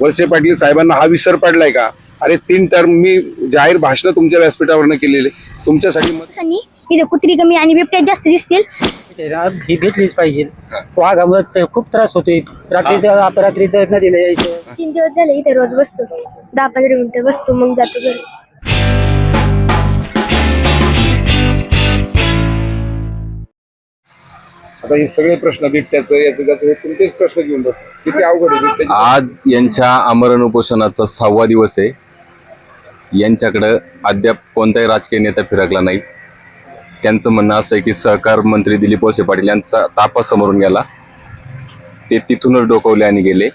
वळसे पाटील साहेबांना हा विसर पडलाय का? अरे तीन टर्म मी जाहीर भाषण तुमच्या व्यासपीठावरनं केलेले. तुमच्यासाठी मत इथे कुत्री कमी आणि बिबट्या जास्त दिसतील. ही भेटलीच पाहिजे. वाघामुळे खूप त्रास होतोय. रात्रीचं अपरात्रीचं नदीला यायचं. तीन दिवस झाले इथे रोज बसतो. दहा पंधरा मिनिटं बसतो मग जातो घरी. आता हे सगळे प्रश्न बिबट्याचं याचं त्याचं हे तुमचेच प्रश्न घेऊन बघ किती अवघड आहे आज यांच्या आमरण उपोषणाचा सहावा दिवस आहे. यांच्याकडं अद्याप कोणताही राजकीय नेता फिरकला नाही. त्यांचं म्हणणं असं आहे की सहकार मंत्री दिलीप वळसे पाटील यांचा तापा समोरून गेला. ते तिथूनच डोकवले आणि गेले.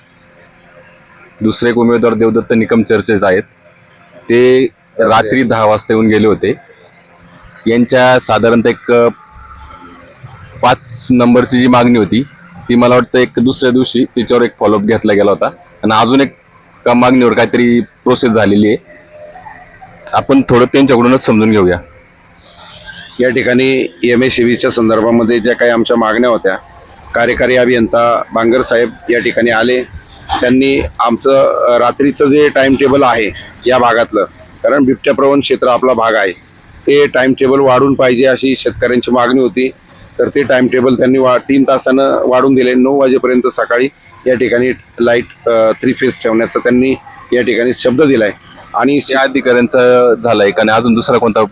दुसरे एक उमेदवार देवदत्त निकम चर्चेत आहेत. ते रात्री दहा वाजता येऊन गेले होते. यांच्या साधारणतः एक अ, पाच नंबरची जी मागणी होती ती मला वाटतं एक दुसऱ्या दिवशी तिच्यावर एक फॉलोअप घेतला गेला होता. आणि अजून एक का मागणीवर काहीतरी प्रोसेस झालेली आहे. आपण थोडं त्यांच्याकडूनच समजून घेऊया. या ठिकाणी एम एस च्या संदर्भामध्ये ज्या काही आमच्या मागण्या होत्या कार्यकारी अभियंता बांगर साहेब या ठिकाणी आले. त्यांनी आमचं रात्रीचं जे टाइम टेबल आहे या भागातलं कारण बिबट्या प्रवण क्षेत्र आपला भाग आहे ते टाइम टेबल वाढून पाहिजे अशी शेतकऱ्यांची मागणी होती. तर ते टाइम टेबल त्यांनी वा तीन तासानं वाढून दिले. नऊ वाजेपर्यंत सकाळी या ठिकाणी लाइट थ्री फेज ठेवण्याचा त्यांनी या ठिकाणी शब्द दिलाय. आणि त्या अधिकाऱ्यांचं झालंय का नाही? अजून दुसरा कोणता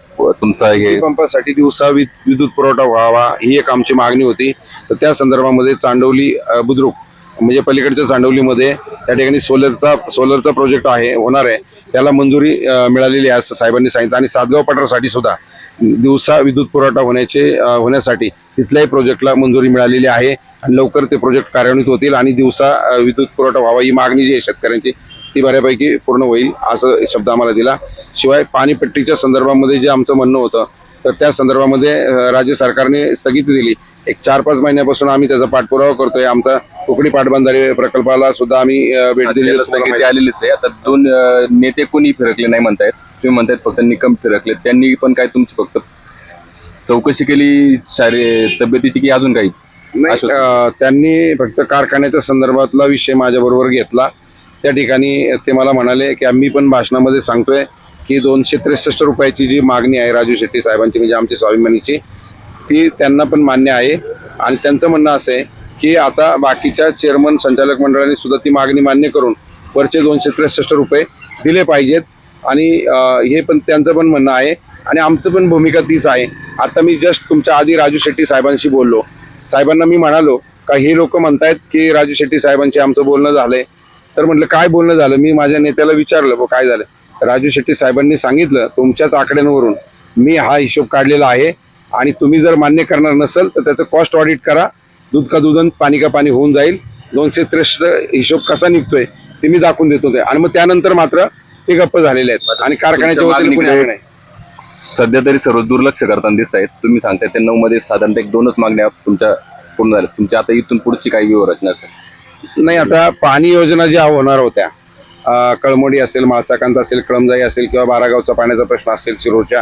तुमचा हे पंपासाठी दिवसा विद्युत पुरवठा व्हावा ही एक आमची मागणी होती. तर त्या संदर्भामध्ये चांडवली बुद्रुक म्हणजे पलीकडच्या चांडवलीमध्ये त्या ठिकाणी सोलरचा सोलरचा प्रोजेक्ट आहे होणार आहे. त्याला मंजुरी मिळालेली आहे असं साहेबांनी सांगितलं. आणि सातगाव पठारासाठी सुद्धा दिवसा विद्युत पुरवठा होण्याचे होण्यासाठी तिथल्याही प्रोजेक्टला मंजुरी मिळालेली आहे. आणि लवकर ते प्रोजेक्ट कार्यान्वित होतील आणि दिवसा विद्युत पुरवठा व्हावा ही मागणी जी आहे शेतकऱ्यांची ती बऱ्यापैकी पूर्ण होईल असं शब्द आम्हाला दिला. शिवाय पाणीपट्टीच्या संदर्भामध्ये जे आमचं म्हणणं होतं तर त्या संदर्भामध्ये राज्य सरकारने स्थगिती दिली. एक चार पाच महिन्यापासून आम्ही त्याचा पाठपुरावा करतोय. आमचा कोकणी पाटबंधारे प्रकल्पाला सुद्धा आम्ही भेट दिली स्थगिती आलेलीच आहे. आता दोन नेते कोणी फिरकले नाही म्हणतायत. तुम्ही म्हणतायत फक्त निकम फिरकले त्यांनी पण काय तुमची फक्त चौकशी केली शारी तब्येतीची की अजून काही? नाही त्यांनी फक्त कारखान्याच्या संदर्भातला विषय माझ्याबरोबर घेतला. त्या ठिकाणी ते मला म्हणाले की आम्ही पण भाषणामध्ये सांगतोय. की दोनशे त्रेसष्ट रुपयाची जी मागणी आहे राजू शेट्टी साहेबांची म्हणजे आमची स्वाभिमानीची ती त्यांना पण मान्य आहे. आणि त्यांचं म्हणणं असं आहे की आता बाकीच्या चेअरमन संचालक मंडळाने सुद्धा ती मागणी मान्य करून वरचे दोनशे त्रेसष्ट रुपये दिले पाहिजेत. आणि हे पण त्यांचं पण म्हणणं आहे. आणि आमचं पण भूमिका तीच आहे. आता मी जस्ट तुमच्या आधी राजू शेट्टी साहेबांशी बोललो. साहेबांना मी म्हणालो का हे लोक म्हणतायत की राजू शेट्टी साहेबांशी आमचं बोलणं झालंय. तर म्हटलं काय बोलणं झालं? मी माझ्या नेत्याला विचारलं काय झालं? राजू शेट्टी साहेबांनी सांगितलं तुमच्याच आकड्यांवरून मी हा हिशोब काढलेला आहे आणि तुम्ही जर मान्य करणार नसेल तर त्याचं कॉस्ट ऑडिट करा. दूध का दूध आणि पाणी का पाणी होऊन जाईल. दोनशे त्रेसष्ट हिशोब कसा निघतोय ते मी दाखवून देतो ते. आणि मग त्यानंतर मात्र ते गप्प झालेले आहेत. आणि कारखान्याच्या वतीने सध्या तरी सर्व दुर्लक्ष करताना दिसत आहेत. तुम्ही सांगताय ते नऊ मध्ये साधारणतः एक दोनच मागण्या तुमच्या पूर्ण झाल्या. तुमच्या आता इथून पुढची काही व्यूहरचना असेल नाही आता पाणी योजना ज्या होणार होत्या कळमोडी असेल माळसाकांत असेल कळमजाई असेल किंवा बारागावचा पाण्याचा प्रश्न असेल शिरोरच्या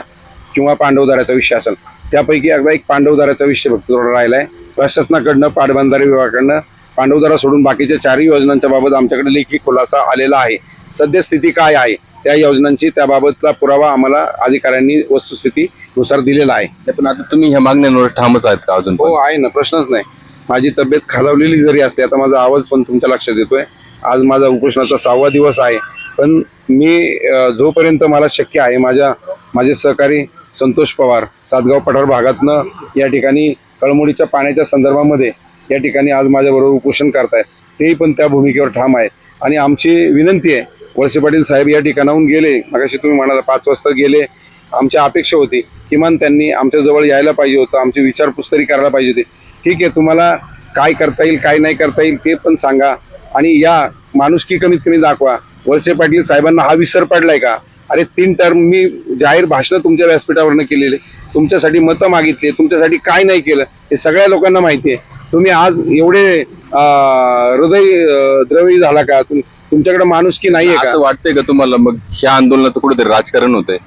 किंवा पांडवदाराचा विषय असेल त्यापैकी एकदा एक पांडवदाराचा विषय फक्त थोडा राहिलाय. प्रशासनाकडनं पाटबंधारे विभागाकडनं पांडवदारा सोडून बाकीच्या चारही योजनांच्या बाबत आमच्याकडे लेखी खुलासा आलेला आहे. सद्यस्थिती काय आहे? त्या योजनांची त्याबाबतचा पुरावा आम्हाला अधिकाऱ्यांनी वस्तुस्थितीनुसार दिलेला आहे. पण आता तुम्ही ह्या मागण्यांवर ठामच आहेत का अजून हो? आहे ना प्रश्नच नाही. माझी तब्येत खालावलेली जरी असते आता माझा आवाज पण तुमच्या लक्षात येतोय. आज माझा उपोषणाचा सहावा दिवस आहे. पण मी जोपर्यंत मला शक्य आहे माझ्या माझे सहकारी संतोष पवार सातगाव पठार भागातनं या ठिकाणी कळमुडीच्या पाण्याच्या संदर्भामध्ये या ठिकाणी आज माझ्याबरोबर उपोषण करतायत. तेही पण त्या भूमिकेवर ठाम आहे. आणि आमची विनंती आहे वळसे पाटील साहेब या ठिकाणाहून गेले. मगाशी तुम्ही म्हणाला पाच वाजता गेले. आमची अपेक्षा होती किमान त्यांनी आमच्याजवळ यायला पाहिजे होतं आमची विचारपूस तरी करायला पाहिजे होती. ठीक आहे तुम्हाला काय करता येईल काय नाही करता येईल ते पण सांगा. आणि या माणुसकी कमीत कमी दाखवा. वळसे पाटील साहेबांना हा विसर पडलाय का? अरे तीन टर्म मी जाहीर भाषणं तुमच्या व्यासपीठावरनं केलेले. तुमच्यासाठी मतं मागितली तुमच्यासाठी काय नाही केलं हे सगळ्या लोकांना माहिती आहे. तुम्ही आज एवढे हृदय द्रवी झाला का? तुम- तुमच्याकडे माणुसकी नाहीये का? वाटतंय का तुम्हाला? मग ह्या आंदोलनाचं कुठेतरी राजकारण होतंय?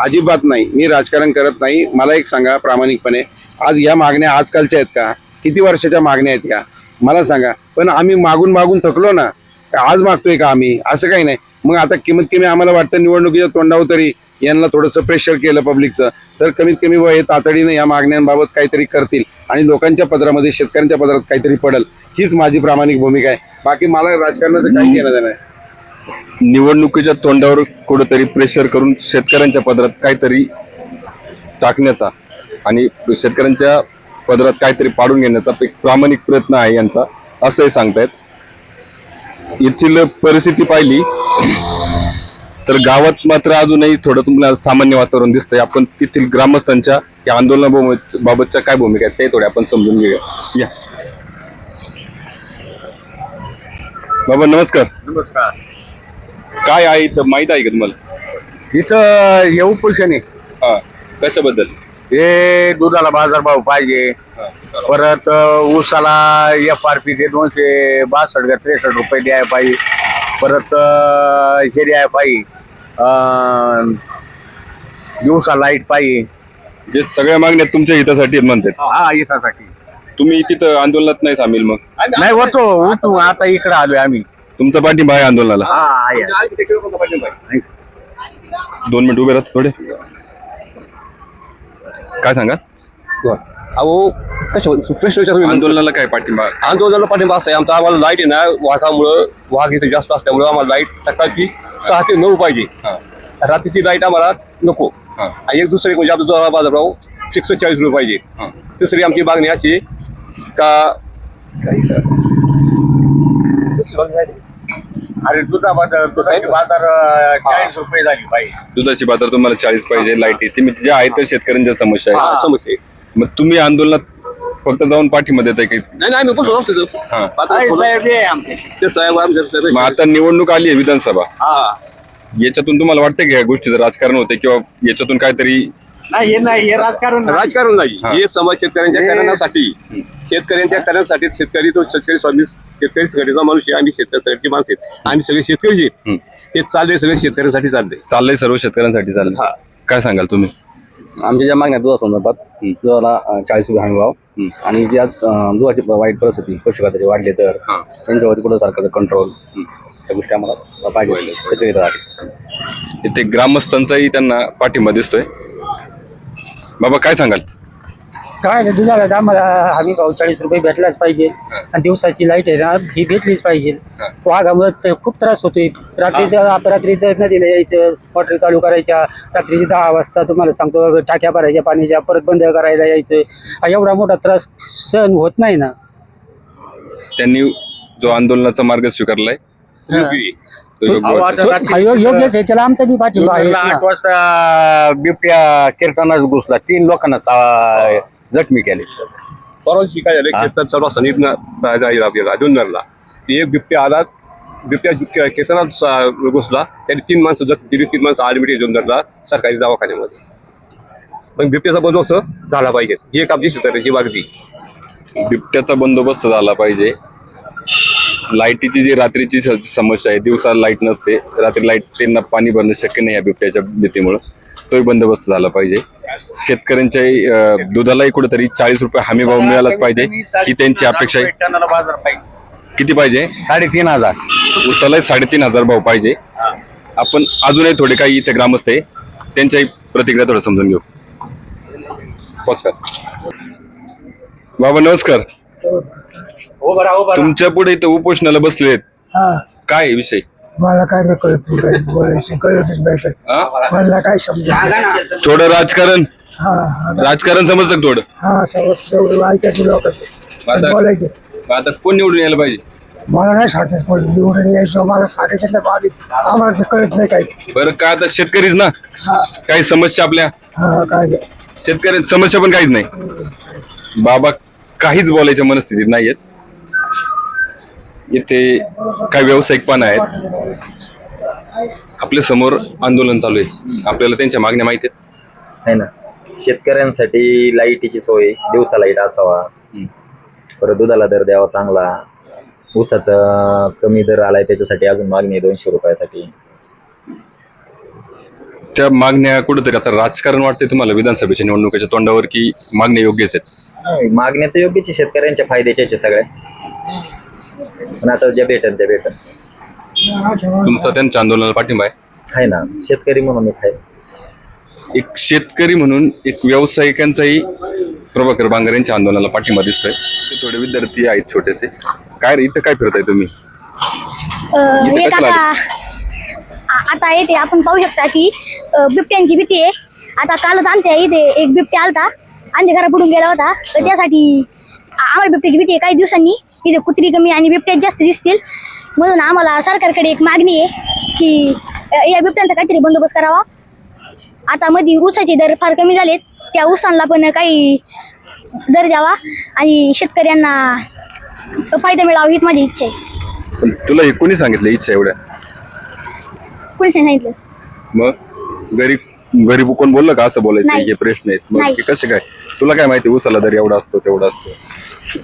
अजिबात नाही. मी राजकारण करत नाही. मला एक सांगा प्रामाणिकपणे. आज या मागण्या आजकालच्या आहेत का? किती वर्षाच्या मागण्या आहेत का? मला सांगा. पण आम्ही मागून मागून थकलो ना आज मागतोय का आम्ही? असं काही नाही. मग आता किंमत कमी आम्हाला वाटतं निवडणुकीच्या तोंडावर तरी यांना थोडंसं प्रेशर केलं पब्लिकचं तर कमीत कमी व हे तातडीनं या मागण्यांबाबत काहीतरी करतील आणि लोकांच्या पदरामध्ये शेतकऱ्यांच्या पदरात काहीतरी पडल. हीच माझी प्रामाणिक भूमिका आहे. बाकी मला राजकारणाचं काही घेणं देणं नाही. निवडणुकीच्या तोंडावर कुठंतरी प्रेशर करून शेतकऱ्यांच्या पदरात काहीतरी टाकण्याचा आणि शेतकऱ्यांच्या पदरात काहीतरी पाडून घेण्याचा एक प्रामाणिक प्रयत्न आहे यांचा असंही सांगतायत. येथील परिस्थिती पाहिली तर गावात मात्र अजूनही थोडं तुम्हाला सामान्य वातावरण दिसतंय. आपण तेथील ग्रामस्थांच्या या आंदोलनाबाबत बाबतच्या काय भूमिका आहेत ते थोडे आपण समजून घेऊया. या. बाबा नमस्कार. नमस्कार. काय आहे इथं? माहीत आहे का तुम्हाला? इथं हे उपोषण आहे हा कशाबद्दल? हे दुधाला बाजारभाव पाहिजे. परत ऊसाला एफ आर पी ते दोनशे बासष्ट का त्रेसष्ट रुपये द्यायला पाहिजे. परत हे द्यायला पाहिजे. दिवसा लाइट पाहिजे. जे सगळ्या मागण्या तुमच्या हितासाठी आहेत म्हणतात. हा येतासाठी तुम्ही तिथं आंदोलनात नाही सामील मग? नाही होतो. होतो आता इकडे आलोय आम्ही. तुमचा पाठिंबा आहे आंदोलनाला. हा आहे. दोन मिनिट उभे राहत थोडे. काय सांगा अहो कशा प्रश्न विचारू आंदोलनाला काय पाठिंबा? आंदोलनाला पाठिंबा असं आहे आमचा आम्हाला लाइट आहे ना वाघामुळं वाघ इथे जास्त असल्यामुळं आम्हाला लाइट सकाळची सहा ते नऊ पाहिजे. रात्रीची लाइट आम्हाला नको. आणि एक दुसरी म्हणजे आपला जो बाजारभाव फिक्स चाळीस रुपये पाहिजे. तिसरी आमची मागणी अशी का अरे दुधा बाजार दुधाची बाजार चाळीस रुपये झाली पाहिजे दुधाची बाजार तुम्हाला चाळीस पाहिजे लाईटीची म्हणजे जे आहे तर शेतकऱ्यांच्या समस्या हा, आहे समस्या आहे. मग तुम्ही आंदोलनात फक्त जाऊन पाठिंबा देत आहे की? नाही नाही आम्ही बसलो असतो इथं. हा. आता आहे, थोडं- साहेब हे आमचे. ते साहेब आमच्या मग साहेब- आता निवडणूक आली आहे विधानसभा. हा. याच्यातून तुम्हाला वाटतं की या गोष्टीचं राजकारण होते किंवा याच्यातून काहीतरी नाही हे नाही हे राजकारण नाही. राजकारण नाही. हा. हे समाज शेतकऱ्यांच्या कल्याणासाठी शेतकऱ्यांच्या कल्याणासाठी शेतकरी तो शेतकरी स्वामी शेतकरी संघटनेचा माणूस आहे. आम्ही शेतकऱ्यासाठी माणसं आहेत. आम्ही सगळे शेतकरी जे आहेत. हम्म. हे चालले सगळे शेतकऱ्यांसाठी चालले चाललंय सर्व शेतकऱ्यांसाठी चाललंय. हा. काय सांगाल तुम्ही? आमच्या ज्या मागण्या दुधा संदर्भात दुधाला अं, चाळीस रुपये हमी भाव. आणि ज्या अं, दुधाची वाईट परिस्थिती पशुखाद्याचे वाढले तर हा. त्यांच्यावरती कुठं सरकारचं कंट्रोल त्या गोष्टी आम्हाला पाहिजे. शेतकरी इथे ग्रामस्थांचाही त्यांना पाठिंबा दिसतोय. बाबा काय सांगाल? काय नाही, दुधाला तर आम्हाला हमी भाव चाळीस रुपये भेटलाच पाहिजे. आणि दिवसाची लाइट आहे ना ही भेटलीच पाहिजे. वाघामुळे खूप त्रास होतोय. रात्रीचं रात्रीचं नदीला यायचं मोटर चालू करायच्या रात्रीचे दहा वाजता तुम्हाला सांगतो टाक्या भरायच्या पाण्याच्या परत बंद करायला यायचं. हा एवढा मोठा त्रास सहन होत नाही ना. त्यांनी जो आंदोलनाचा मार्ग स्वीकारलाय योग्य आहे. तो योग्य अहो, वाटतोय. आता रात्री- हा यो- योग्यच आहे त्याला आमचा बी पाठिंबा आहे. आठ वाजता बिबट्या कीर्तनाच घुसला. तीन लोकांना चा- जखमी केले. परवा दिवशी काय झालं? शेतात सर्व सनीप जुन्नरला एक बिबट्या आला बिबट्या केतनात घुसला. त्यांनी तीन माणसं जखमी तीन माणसं आडमिटी जुन्नरला सरकारी दवाखान्यामध्ये. पण बिबट्याचा बंदोबस्त झाला पाहिजे. ही एक आमची शेतकऱ्याची मागणी. बिबट्याचा बंदोबस्त झाला पाहिजे. लाईटीची जी रात्रीची समस्या आहे दिवसा लाइट नसते रात्री लाइट त्यांना पाणी भरणं शक्य नाही या बिबट्याच्या भीतीमुळं. तोही बंदोबस्त झाला पाहिजे. शेतकऱ्यांच्या दुधालाही कुठेतरी चाळीस रुपये हमी भाव मिळालाच पाहिजे. ही त्यांची अपेक्षा आहे. किती पाहिजे? साडेतीन हजार. उसालाही साडेतीन हजार भाव पाहिजे. आपण अजूनही थोडे काही इथे ग्रामस्थ आहे त्यांच्याही प्रतिक्रिया थोडं समजून घेऊ. नमस्कार. बाबा नमस्कार. तुमच्यापुढे इथं उपोषणाला बसले आहेत. काय आहे विषय? मला काय नाही कळत तू काय बोलायचं कळतच नाही काय हा? मला काय समजा थोडं राजकारण. हा हा. राजकारण समजतं का थोडं? हा ऐकायचं लोकांचं. आता- बोलायचं. मग आता कोण निवडून यायला पाहिजे? मला नाही सांगायचं निवडून यायचं मला सांगायचं नाही बाबी. आम्हाला ते कळत नाही काही. बरं काय आता शेतकरीच ना? हा. काही समस्या आपल्या? हा काय नाही. शेतकऱ्यांची समस्या पण काहीच नाही. बाबा काहीच बोलायच्या मनस्थितीत नाहीयेत. इथे काही व्यावसायिक पण आहेत. आपल्यासमोर आंदोलन चालू आहे. आपल्याला त्यांच्या मागण्या माहिती आहेत. आहे ना. शेतकऱ्यांसाठी लाईटीची सोय दिवसा लाइट असावा. परत दुधाला दर द्यावा चांगला. ऊसाचा कमी दर आलाय त्याच्यासाठी अजून मागणी आहे दोनशे रुपयासाठी. त्या मागण्या कुठेतरी आता राजकारण वाटते तुम्हाला विधानसभेच्या निवडणुकीच्या तोंडावर की मागण्या योग्यच आहेत? मागण्या तर योग्यच आहे, शेतकऱ्यांच्या फायद्याच्याच आहे सगळ्या पण आता ज्या भेटन त्या भेटन. तुमचा त्यांच्या आंदोलनाला पाठिंबा आहे? आहे ना. शेतकरी म्हणून एक आहे. एक शेतकरी म्हणून एक व्यावसायिकांचाही प्रभाकर बांगर यांच्या आंदोलनाला पाठिंबा दिसतोय. ते थोडे विद्यार्थी आहेत छोटेसे. काय रे इथं काय फिरताय तुम्ही? अं, इथे आता आ- आता येते. आपण पाहू शकता की अं, बिबट्यांची भीती आहे. आता कालच आमच्या इथे एक बिबट्या आलता. आमच्या घरा बुडून गेला होता. तर त्यासाठी आ- आम्हाला बिबट्याची भीती आहे. काही दिवसांनी इथे कुत्री कमी आणि बिबट्या जास्त दिसतील. म्हणून आम्हाला सरकारकडे एक मागणी आहे की या बिबट्यांचा काहीतरी बंदोबस्त करावा. आता मध्ये ऊसाचे दर फार कमी झालेत. त्या ऊसांना पण काही दर द्यावा आणि शेतकऱ्यांना फायदा मिळावा हीच माझी इच्छा आहे. तुला हे कोणी सांगितलं इच्छा एवढ्या? नाही सांगितलं? मग? घरी घरी कोण बोललं का असं बोलायचं? नाही. हे प्रश्न आहेत. मग नाही. ते कसे काय? तुला काय माहिती उसाला दर एवढा असतो तेवढा असतो?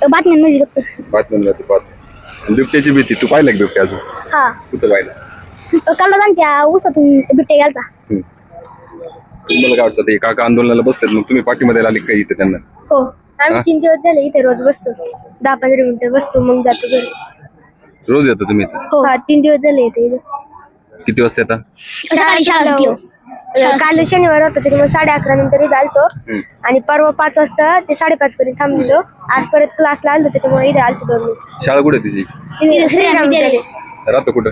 बातम्यांमध्ये फक्त बातम्यांना तू पाहतो बिबट्याची भीती तू पाहिलं का बिबट्या अजून? हा. कुठं पाहिलं? काल आमच्या ऊसातून बिबटे गेलता? तुम्हाला काय वाटतं ते काका आंदोलनाला बसलेत मग तुम्ही पाठीमध्ये आले काही इथे त्यांना? हो. आम्ही? तीन दिवस झाले इथे रोज बसतो. दहा पंधरा मिनिटं बसतो मग जातो घरी. रोज येतो तुम्ही इथे? हो. तीन दिवस झाले येतो इथे. किती वाजता येतात सकाळी शाळा सुटली. अं, काल शनिवार होता त्याच्यामुळे साडे अकरा नंतर इथे आलतो. आणि परवा पाच वाजता ते साडेपाच पर्यंत थांबलो आज परत क्लासला आलतो त्याच्यामुळे इथे आलतो दोन मिनिट शाळा कुठे तिची? इथे श्रीराम विद्यालय. राहतो कुठं?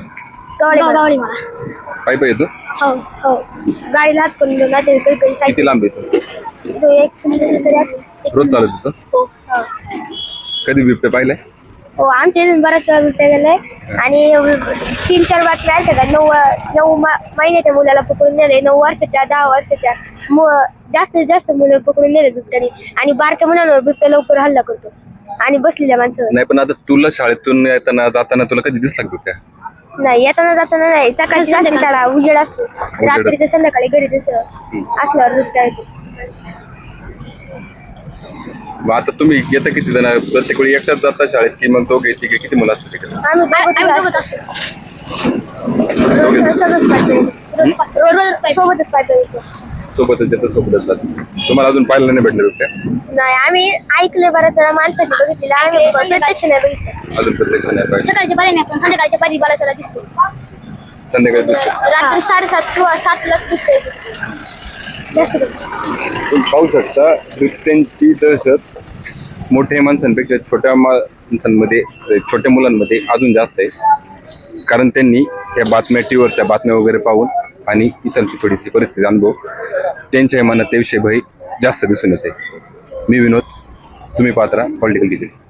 गवळी गवळी मला. पायी पायी येतो? हो हो. गाडीला हात करून कधी किती लांब येतो सायकल एक किलोमीटर तरी असेल. एक रोज चालत हो हो. कधी बिबटे पाहिलाय? हो आमच्या इथून बराच वेळा बिबट्या गेलाय आणि तीन चार बातम्या आल्या का? नऊ नऊ महिन्याच्या मुलाला पकडून नेले नऊ वर्षाच्या दहा वर्षाच्या मु- जास्तीत जास्त मुलं पकडून नेले बिबट्याने. आणि बारक्या मुलांवर बिबट्या लवकर हल्ला करतो. आणि बसलेल्या माणसावर नाही पण आता तुला शाळेतून येताना जाताना तुला कधी दिसला बिबट्या? नाही येताना जाताना नाही. सकाळची असते शाळा उजेड असतो. रात्रीचं संध्याकाळी घरी तसं असल्यावर बिबट्या येतो. मग आता तुम्ही येता किती जण? प्रत्येक वेळी एकटाच जाता शाळेत की मग दोघे तिघे किती मुलं असतात तिकडे? आम्ही असतो. रोज सगळंच पाहिजे रोज सोबतच पाहिजे येतो सोबतच येतं सोबतच जातात तुम्हाला अजून पाहायला नाही भेटलं बिबट्या? नाही आम्ही ऐकले बऱ्याच वेळा माणसाने बघितलेलं. आम्ही प्रत्यक्ष नाही बघितलं अजून प्रत्येक जण सकाळच्या पारी नाही पण संध्याकाळच्या पारी बालासोला दिसतो. संध्याकाळी दिसतो. रात्री साडेसात किंवा सातलाच दिसतोय. करून. तुम्ही पाहू शकता नृत्यांची दहशत मोठ्या माणसांपेक्षा छोट्या माणसांमध्ये छोट्या मुलांमध्ये अजून जास्त आहे. कारण त्यांनी या बातम्या टी व्हीवरच्या बातम्या वगैरे पाहून आणि इतरची थोडीशी परिस्थिती अनुभव त्यांच्या मनात त्याविषयी भय जास्त दिसून येते. मी विनोद तुम्ही पात्रा पॉलिटिकल डिजिटल